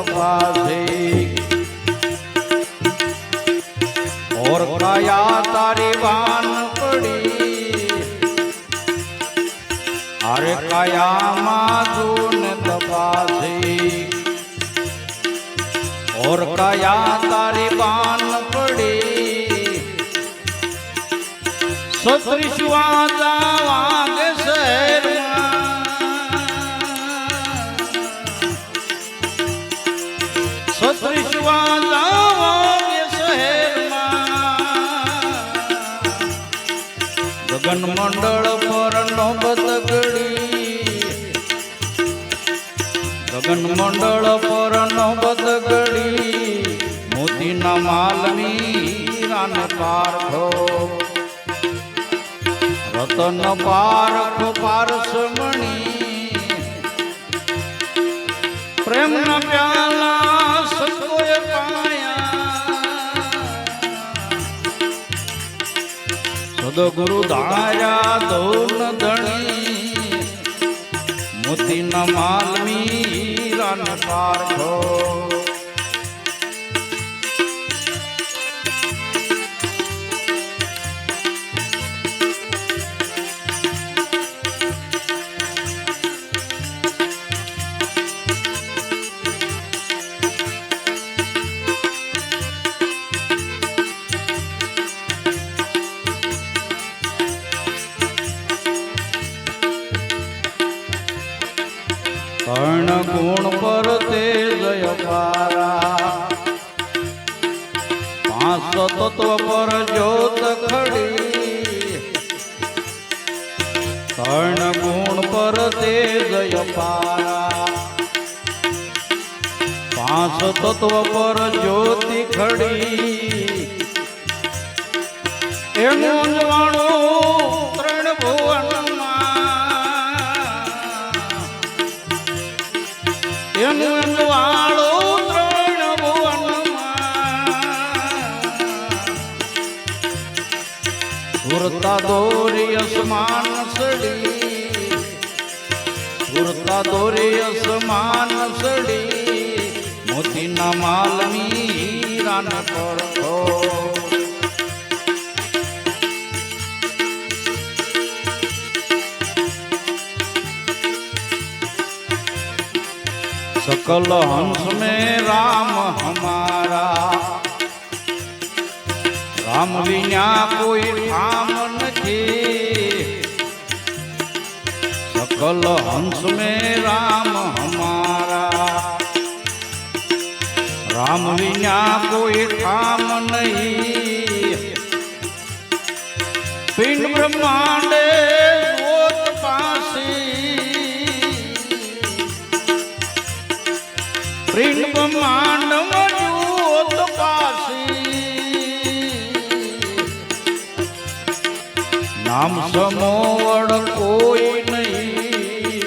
તપાસે ઓર કયા તારી વાન પડી અરે કયામાં જૂન તપાસે ઓર કયા તારી વાન પડી સત્રીસવા વાગે ગગન મંડળ પર નોબત ઘડી ગગન મંડળ પર નોબત ઘડી મોતીના માલની રાન પારખો. રતન પારખ પારસમણી. પ્રેમ ના સદગુરુ ધાર્યા દોન ધણી ન માલમી રાન પારખો પાંચ તત્વ પર જ્યોત ખડી. કર્ણ ગુણ પર તે જય પારા. પાંચ તત્વ પર જ્યોતિ ખડી. એનું જવાણું ત્રણ ભુવનમાં. એનું સુરતા દોરી અસમાન સડી. સુરતા દોરી અસમાન સડી. મોતીના માલની હીરાન પડતો સકલ હંસ મેરા આમ વિના કોઈ આમ નથી. સકલ હંસ મે રામ હમારા. રામ વિના કોઈ કામ નહીં. પિંડ બ્રહ્માંડે નામ સમોવડ કોઈ નહીં.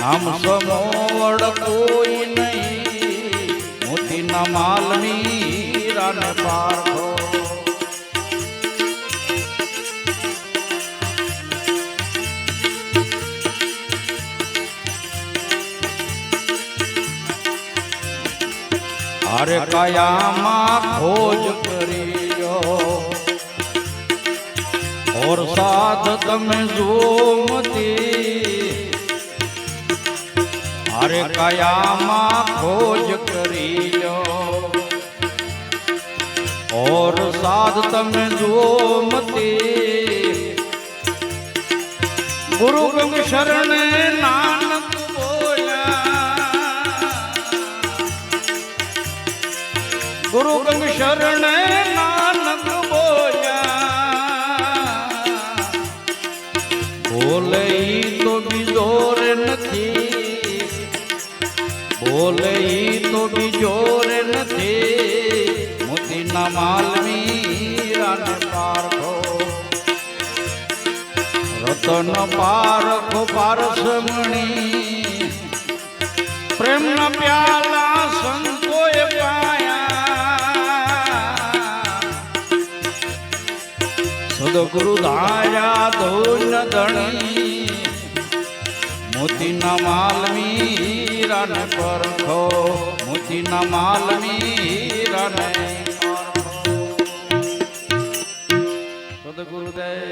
નામ સમોવડ કોઈ નહીં. મોતીના માલની રાન પારખો. અરે કયામાં ખોજ કરીયો ઓર સાથ તમે જોમતી અરે કયામાં ખોજ કરી ઓર સાધ તમે જોમતી ગુરુ ગંગ શરણે નાનક બોલ્યા. ગુરુ ગંગ શરણે માલમી રાને પારખો રતન પારખો પારસમણી પ્રેમના પ્યાલા સંતોએ પાયા સદગુરુ ધાર્યા ધોન ધણી મોતીના માલમી રાને પરખો, મોતીના માલમી રાને সদগুরু দেয়।